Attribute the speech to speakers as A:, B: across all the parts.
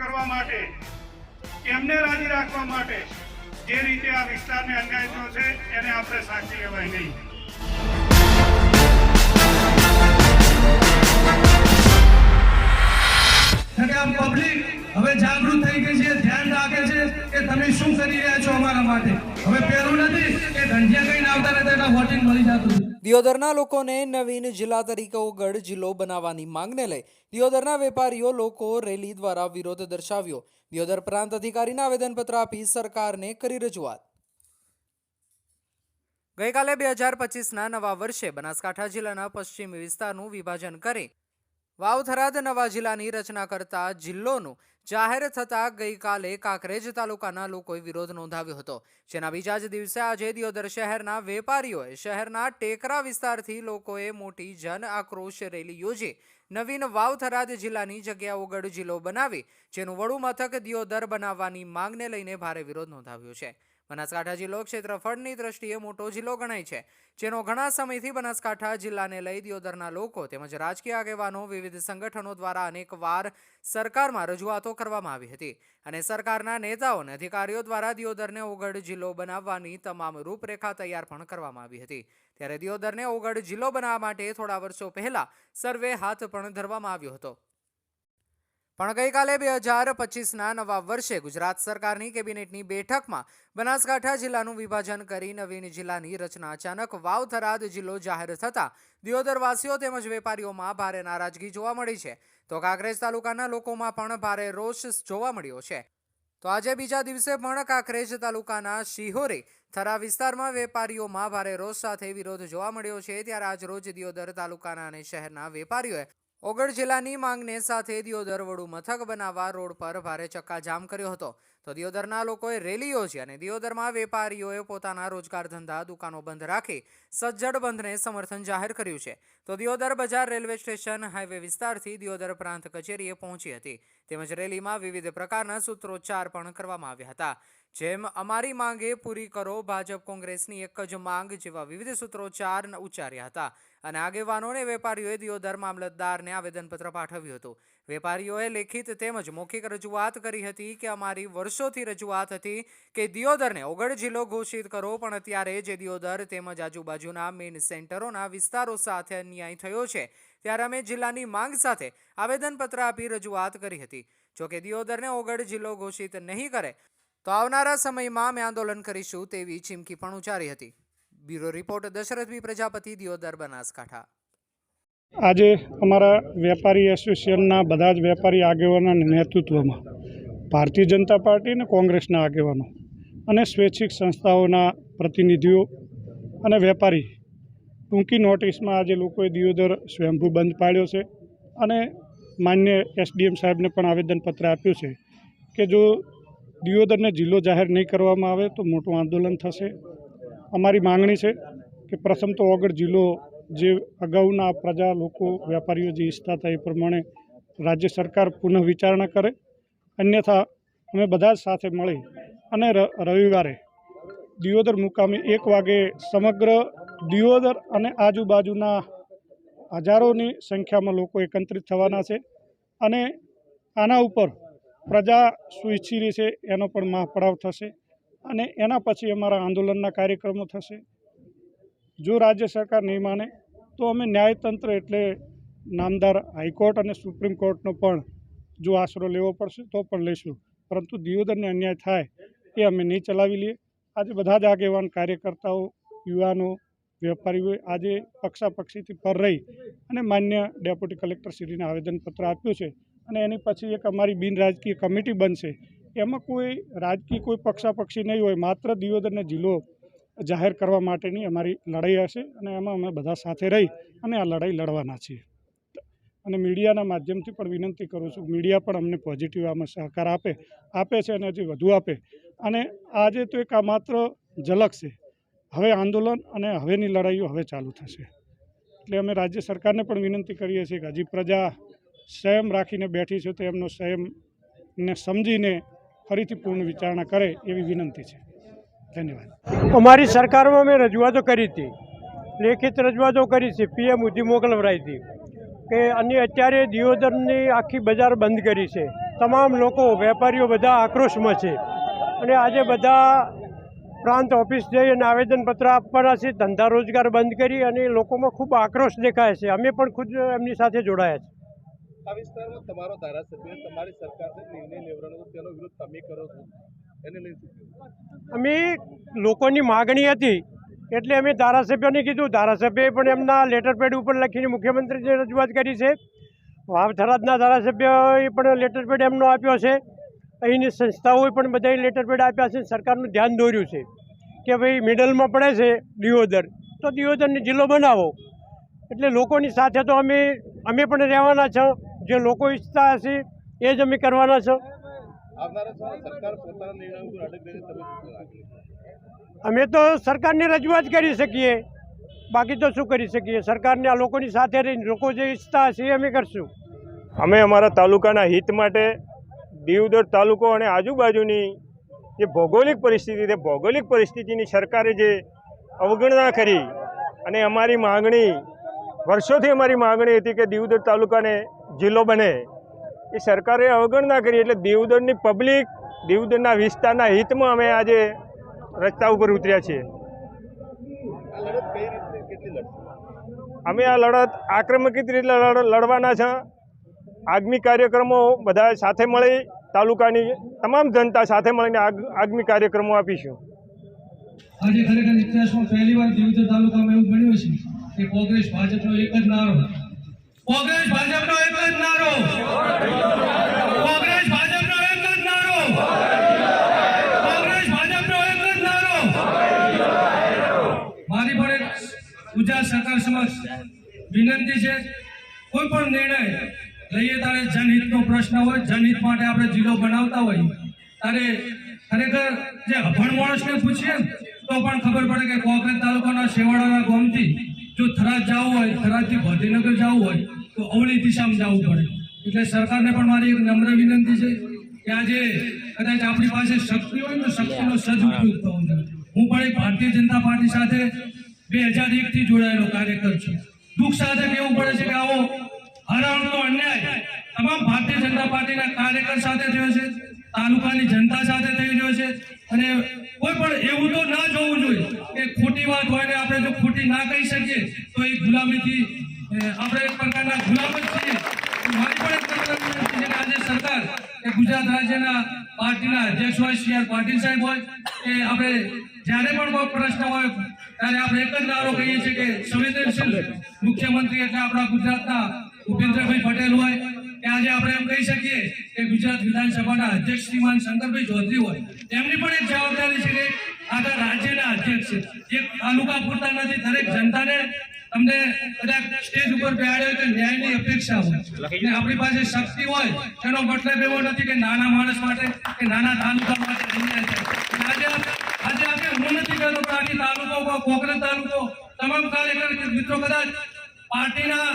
A: કરવા માટે, એમને રાજી રાખવા માટે જે રીતે આ વિસ્તારને અન્યાય થયો છે, એને આપણે સાચી કહેવાય નહીં
B: હવે જાગૃત થઈ ગઈ છે, ધ્યાન રાખે છે કે તમે શું કરી રહ્યા છો અમારા માટે હવે પેલું નથી કે ઢંઢિયા કઈ આવતા નથી એટલે વોટિંગ મળી જતું.
C: દિયોદરના લોકોને નવીન જિલ્લા તરીકે ઓગળ જિલ્લો બનાવવાની માંગને લઈ દિયોદરના વેપારીઓ લોકો રેલી દ્વારા વિરોધ દર્શાવ્યો. દિયોદર પ્રાંત અધિકારીને આવેદનપત્ર આપી સરકારને કરી રજૂઆત. ગઈકાલે બે હજાર પચીસના નવા વર્ષે બનાસકાંઠા જિલ્લાના પશ્ચિમ વિસ્તારનું વિભાજન કરી વાવથરાદ નવા જિલ્લાની રચના કરતા જિલ્લોનું જાહેર થતા ગઈકાલે કાંકરેજ તાલુકાના લોકોએ વિરોધ નોંધાવ્યો હતો. જેના બીજા જ દિવસે આજે દિયોદર શહેરના વેપારીઓએ શહેરના ટેકરા વિસ્તારથી લોકોએ મોટી જન આક્રોશ રેલી યોજી નવીન વાવથરાદ જિલ્લાની જગ્યા ઓગળ જિલ્લો બનાવી, જેનું વડું મથક દિયોદર બનાવવાની માંગને લઈને ભારે વિરોધ નોંધાવ્યો છે. બનાસકાંઠા જિલ્લો ક્ષેત્રફળની દ્રષ્ટિએ મોટો જિલ્લો ગણાય છે, જેનો ઘણા સમયથી બનાસકાંઠા જિલ્લાને લઈ દિયોદરના લોકો તેમજ રાજકીય આગેવાનો વિવિધ સંગઠનો દ્વારા અનેકવાર સરકારમાં રજૂઆતો કરવામાં આવી હતી અને સરકારના નેતાઓ અને અધિકારીઓ દ્વારા દિયોદરને ઓગઢ જિલ્લો બનાવવાની તમામ રૂપરેખા તૈયાર પણ કરવામાં આવી હતી. ત્યારે દિયોદરને ઓગઢ જિલ્લો બનાવવા માટે થોડા વર્ષો પહેલા સર્વે હાથ પણ ધરવામાં આવ્યો હતો. પણ ગઈકાલે બે હજાર પચીસના નવા વર્ષે ગુજરાત સરકારની કેબિનેટની બેઠકમાં બનાસકાંઠા જિલ્લાનું વિભાજન કરી નવીન જિલ્લાની રચના અચાનક વાવથરાદ જિલ્લો જાહેર થતા દિયોદરવાસીઓ તેમજ વેપારીઓમાં ભારે નારાજગી જોવા મળી છે. તો કાંકરેજ તાલુકાના લોકોમાં પણ ભારે રોષ જોવા મળ્યો છે. તો આજે બીજા દિવસે પણ કાંકરેજ તાલુકાના શિહોરે થરા વિસ્તારમાં વેપારીઓમાં ભારે રોષ સાથે વિરોધ જોવા મળ્યો છે. ત્યારે આજ રોજ દિયોદર તાલુકાના અને શહેરના વેપારીઓએ ઓગળ જિલ્લાની માંગને સાથે દિયોદર વડુ મથક બનાવવા રોડ પર ભારે ચક્કાજામ કર્યો હતો. તો દિયોદરના લોકોએ રેલી યોજી અને દિયોદરમાં વેપારીઓએ પોતાના રોજગાર ધંધા દુકાનો બંધ રાખી સજ્જડ બંધને સમર્થન જાહેર કર્યું છે. તો દિયોદર બજાર રેલવે સ્ટેશન હાઈવે વિસ્તારથી દિયોદર પ્રાંત કચેરીએ પહોંચી હતી. તેમજ રેલીમાં વિવિધ પ્રકારના સૂત્રોચ્ચાર પણ કરવામાં આવ્યા હતા. જેમ, અમારી માંગે પૂરી કરો, ભાજપ કોંગ્રેસની એક જ માંગ જેવા વિવિધ સૂત્રોચ્ચાર ઉચ્ચાર્યા હતા. અને આગેવાનોને વેપારીઓએ દિયોદર મામલતદારને આવેદનપત્ર પાઠવ્યું હતું. વેપારીઓએ લેખિત તેમજ મૌખિક રજૂઆત કરી હતી કે અમારી વર્ષોથી રજૂઆત હતી કે દિયોદરને ઓગળ જિલ્લો ઘોષિત કરો, પણ અત્યારે જે દિયોદર તેમજ આજુબાજુના મેઇન સેન્ટરોના વિસ્તારો સાથે અન્યાય થયો છે, ત્યારે અમે જિલ્લાની માંગ સાથે આવેદનપત્ર આપી રજૂઆત કરી હતી. જોકે દિયોદરને ઓગળ જિલ્લો ઘોષિત નહીં કરે, તો આવનારા સમયમાં અમે આંદોલન કરીશું તેવી ચીમકી પણ ઉચ્ચારી હતી. Bureau report Dashrathbhai Prajapati, Deodar Banaskantha.
A: આજે અમારા વેપારી એસોસિએશનના બધા જ વેપારી આગેવાનોના નેતૃત્વમાં ભારતીય જનતા પાર્ટી અને કોંગ્રેસના આગેવાનો અને સ્વૈચ્છિક સંસ્થાઓના પ્રતિનિધિઓ અને વેપારી ટૂંકી નોટિસમાં આજે લોકોએ દિયોદર સ્વયંભૂ બંધ પાડ્યો છે અને માન્ય એસડીએમ સાહેબને પણ આવેદનપત્ર આપ્યું છે કે જો દિયોદરને જિલ્લો જાહેર નહીં કરવામાં આવે તો મોટું આંદોલન થશે. અમારી માંગણી છે કે પ્રથમ તો ઓગળ જિલ્લો જે અગાઉના પ્રજા લોકો વેપારીઓ જે ઈચ્છતા હતા એ પ્રમાણે રાજ્ય સરકાર પુનઃ વિચારણા કરે. અન્યથા અમે બધા જ સાથે મળી અને રવિવારે દિયોદર મુકામે એક વાગે સમગ્ર દિયોદર અને આજુબાજુના હજારોની સંખ્યામાં લોકો એકત્રિત થવાના છે અને આના ઉપર પ્રજા શું ઈચ્છી રહી છે એનો પણ મહાપડાવ થશે. અને એના પછી અમારા આંદોલનના કાર્યક્રમો થશે. જો રાજ્ય સરકાર નહીં માને, તો અમે ન્યાયતંત્ર એટલે નામદાર હાઈકોર્ટ અને સુપ્રીમ કોર્ટનો પણ જો આશરો લેવો પડશે, તો પણ લઈશું પરંતુ દિયોદરને અન્યાય થાય એ અમે નહીં ચલાવી લઈએ. આજે બધા જ આગેવાન કાર્યકર્તાઓ, યુવાનો, વેપારીઓએ આજે પક્ષાપક્ષીથી પર રહી અને માન્ય ડેપ્યુટી કલેક્ટર શ્રીને આવેદનપત્ર આપ્યું છે અને એની પછી એક અમારી બિનરાજકીય કમિટી બનશે. એમાં કોઈ રાજકીય કોઈ પક્ષાપક્ષી નહીં હોય. માત્ર દિયોદરને જિલ્લો જાહેર કરવા માટેની અમારી લડાઈ હશે અને એમાં અમે બધા સાથે રહી અને આ લડાઈ લડવાના છીએ. અને મીડિયાના માધ્યમથી પણ વિનંતી કરું છું, મીડિયા પણ અમને પોઝિટિવ આમાં સહકાર આપે આપે છે અને હજી વધુ આપે. અને આજે તો એક આ માત્ર ઝલક છે. હવે આંદોલન અને હવેની લડાઈઓ હવે ચાલુ થશે. એટલે અમે રાજ્ય સરકારને પણ વિનંતી કરીએ છીએ કે હજી પ્રજા સંયમ રાખીને બેઠી છે તો એમનો સંયમને સમજીને ફરીથી પૂર્ણ વિચારણા કરે એવી વિનંતી છે. ધન્યવાદ.
D: અમારી સરકારમાં મેં રજૂઆતો કરી હતી. લેખિત રજૂઆતો કરી છે. પીએમ સુધી મોકલવરાઈ હતી કે અને અત્યારે દિયોદરની આખી બજાર બંધ કરી છે. તમામ લોકો, વેપારીઓ બધા આક્રોશમાં છે. અને આજે બધા પ્રાંત ઓફિસ જઈ અને આવેદનપત્ર આપવાના છે. ધંધા રોજગાર બંધ કરી અને લોકોમાં ખૂબ આક્રોશ દેખાય છે. અમે પણ ખુદ એમની સાથે જોડાયા છે
E: આ વિસ્તારમાં તમારો ધારાસભ્ય, તમારી સરકારને નિર્ણય લેવાનો તેનો વિરોધ તમે કરો છો. એને લઈને શું
D: અમે લોકોની માગણી હતી, એટલે અમે ધારાસભ્યને કીધું. ધારાસભ્યએ પણ એમના લેટર પેડ ઉપર લખીને મુખ્યમંત્રીને રજૂઆત કરી છે. થરાદના ધારાસભ્યએ પણ લેટર પેડ એમનો આપ્યો છે. અહીંની સંસ્થાઓએ પણ બધાએ લેટર પેડ આપ્યા છે. સરકારનું ધ્યાન દોર્યું છે કે ભાઈ મિડલમાં પડે છે દિયોદર, તો દિયોદરને જિલ્લો બનાવો. એટલે લોકોની સાથે તો અમે અમે પણ રહેવાના છો. જે લોકો ઈચ્છતા હશે એ જ અમે કરવાના છો. અમે તો સરકારને રજૂઆત કરી શકીએ. બાકી તો શું કરી શકીએ? સરકારને આ લોકોની સાથે રહીને લોકો જે ઈચ્છતા હશે એ અમે કરશું.
F: અમે અમારા તાલુકાના હિત માટે દીવદર તાલુકો અને આજુબાજુની જે ભૌગોલિક પરિસ્થિતિ તે ભૌગોલિક પરિસ્થિતિની સરકારે જે અવગણના કરી અને અમારી માગણી વર્ષોથી અમારી માગણી હતી કે દીવદર તાલુકાને જિલ્લો બને. એ સરકારે અવગણના કરી એટલે દીવદરની પબ્લિક દીવદરના વિસ્તારના હિતમાં અમે આજે રસ્તા ઉપર ઉતર્યા છીએ. અમે આ લડત આક્રમક રીતે લડ- લડવાના છે. આગામી કાર્યક્રમો બધા સાથે મળી તાલુકાની તમામ જનતા સાથે મળીને આગ આગામી કાર્યક્રમો આપીશું.
B: આજે ખરેખર ઇતિહાસમાં પહેલી વાર દિવદર તાલુકામાં એવું બન્યું છે કે કોંગ્રેસ ભાજપનો એક જ નારો કોંગ્રેસ ભાજપનો એક જ નારો. કોંગ્રેસ ભાજપનો એક જ નારો. કોંગ્રેસ ભાજપનો એક જ નારો. મારી પણ એક ગુજરાત સરકાર સમક્ષ વિનંતી છે, કોઈ પણ નિર્ણય લઈએ ત્યારે જનહિતનો પ્રશ્ન હોય, જનહિત માટે આપણે જિલ્લો બનાવતા હોય, ત્યારે ખરેખર જે અભણ માણસને પૂછીએ તો પણ ખબર પડે કે કોંગ્રેસ તાલુકાના શેવાડાના ગામથી જો થરાદ જવું હોય, થરાદથી ગાંધીનગર જવું હોય તો અવળી દિશામાં જવું પડે. એટલે સરકારને પણ મારી એક નમ્ર વિનંતી છે કે આજે કદાચ આપણી પાસે શક્તિ હોય ને શક્તિનો સદુપયોગ થવો જોઈએ. હું પણ એક ભારતીય જનતા પાર્ટી સાથે બે હજાર એકથી જોડાયેલો કાર્યકર છું. દુઃખ સાથે કહેવું પડે છે કે આવો હરાવણનો અન્યાય તમામ ભારતીય જનતા પાર્ટીના કાર્યકર સાથે થયો છે, તાલુકાની જનતા સાથે થઈ રહ્યો છે અને કોઈ પણ એવું તો ના જોવું જોઈએ કે ખોટી વાત હોય ને આપણે જો ખોટી ના કહી શકીએ તો એ ગુલામીથી આપણે એક પ્રકારના ગુલામ જ છીએ. મારી પણ એક પ્રકારની વિનંતી છે કે આજે સરકાર, કે ગુજરાત રાજ્યના પાર્ટીના અધ્યક્ષ હોય, સી આર પાટીલ સાહેબ હોય, કે આપણે જ્યારે પણ કોઈ પ્રશ્ન હોય, ત્યારે આપણે એક જ નારો કહીએ છીએ કે સંવેદનશીલ મુખ્યમંત્રી એટલે આપણા ગુજરાતના ભૂપેન્દ્રભાઈ પટેલ હોય, કે આજે આપણે એમ કહી શકીએ કે ગુજરાત વિધાનસભાના અધ્યક્ષ શ્રીમાન શંકરભાઈ ચૌધરી હોય. એમની પણ એક જવાબદારી છે કે આખા રાજ્યના અધ્યક્ષ છે. એક તાલુકા પૂરતા નથી, દરેક જનતાને તમને કદાચ સ્ટેજ ઉપર બેહાડ્યો કે ન્યાયની અપેક્ષા હોય. અને આપણી પાસે શક્તિ હોય તેનો મતલબ એવો નથી કે નાના માણસ માટે કે નાના તાલુકા માટે છે આજે આજે આપણે હું નથી કહેતો કે તાલુકો કોકરેજ તાલુકો તમામ કાર્યકર મિત્રો કદાચ પાર્ટીના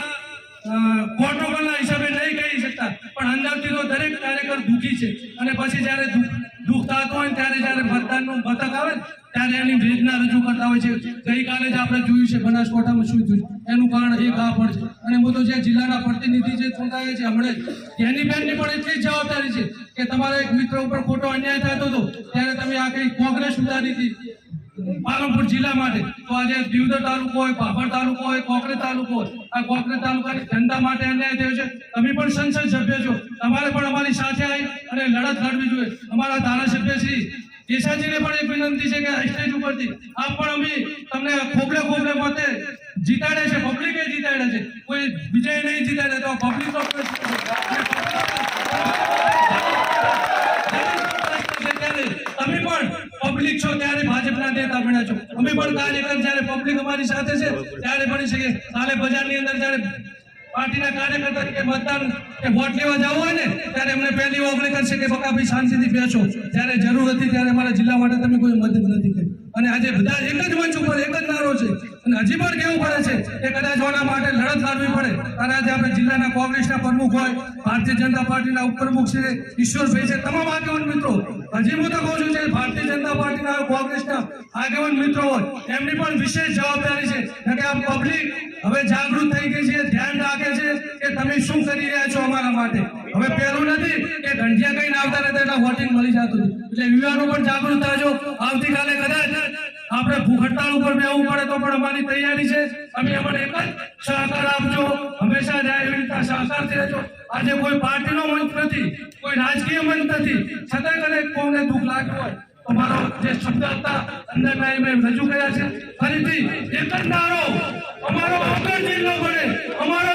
B: પ્રોટોકોલના હિસાબે નહીં કહી શકતા પણ અંદરથી તો દરેક કાર્યકર દુઃખી છે. અને પછી જ્યારે દુઃખ દુઃખ થતું હોય ત્યારે જ્યારે મતદાનનું મથક આવે ત્યારે એની રીતના રજૂ કરતા હોય છે. ગઈકાલે જ આપણે જોયું છે બનાસકાંઠામાં શું થયું. એનું કારણ એક આ પણ છે. અને હું તો જે જિલ્લાના પ્રતિનિધિ જે ચૂંટાયા છે હમણાં, એની બેનની પણ એટલી જવાબદારી છે કે તમારા એક મિત્ર ઉપર ખોટો અન્યાય થતો હતો, ત્યારે તમે આ કઈ કોંગ્રેસ ઉતારી હતી પાલનપુર જિલ્લા માટે. તો આજે દીવદર તાલુકો હોય, પાપડ તાલુકો હોય, કોકરેજ તાલુકો હોય, આ કોકરે તાલુકાની જનતા માટે અન્યાય થયો છે. તમે પણ સંસદ સભ્ય છો. તમારે પણ અમારી સાથે આવી અને લડત લડવી જોઈએ. અમારા ધારાસભ્ય શ્રી કેશાજીને પણ એક વિનંતી છે કે આ સ્ટેજ ઉપરથી આપ પણ અમે તમને ખોબલે ખોબલે મતે જીતાડે છે પબ્લિકે જીતાડે છે. કોઈ વિજય નહીં જીતાડે તો પબ્લિક તમે પણ પબ્લિક છો ત્યારે ભાજપના નેતા બન્યા છો. અમે પણ કાર્યકર જ્યારે પબ્લિક અમારી સાથે છે, ત્યારે બની શકે કાલે બજારની અંદર જ્યારે પાર્ટીના કાર્યકર તરીકે મતદાન કે વોટ લેવા જવું હોય ને, ત્યારે એમને પહેલી ઓગણી કરશે કે બકા ભાઈ શાંતિથી બેસો. જ્યારે જરૂર હતી ત્યારે અમારા જિલ્લા માટે તમે કોઈ મદદ નથી કરી. અને આજે બધા એક જ મંચ ઉપર એક જ નારો છે. અને હજી પણ કેવું પડે છે કે કદાચ ઓના માટે લડત લાવવી પડે અને આજે આપણે જિલ્લાના કોંગ્રેસના પ્રમુખ હોય, ભારતીય જનતા પાર્ટીના ઉપપ્રમુખ છે, ઈશ્વરભાઈ છે, તમામ આગેવાન મિત્રો. હજી હું તો કહું છું કે ભારતીય જનતા પાર્ટીના કોંગ્રેસના આગેવાન મિત્રો હોય, એમની પણ વિશેષ જવાબદારી છે. કે આ પબ્લિક હવે જાગૃત થઈ ગઈ છે શું કરી રહ્યા છો અમારા માટે? હવે પેલું નથી કે ગંઠિયા કઈ આવતા નથી એટલે વોટિંગ મળી જતું. એટલે યુવાનો પણ જાગૃત થાજો. આવતીકાલે કદાચ આપણે ભૂખ હડતાળ ઉપર બેવું પડે તો પણ અમારી તૈયારી છે. અમે અમને એક જ સહકાર આપજો. હંમેશા જાય એવી રીતે સહકારથી રહેજો. આજે કોઈ પાર્ટીનો મંચ નથી, કોઈ રાજકીય મંચ નથી. છતાં કદાચ કોને દુઃખ લાગ્યું હોય તો જે શબ્દ હતા અંદરના એ મેં રજૂ કર્યા છે. ફરીથી એક જ નારો. અમારો વગર જિલ્લો બને. અમારો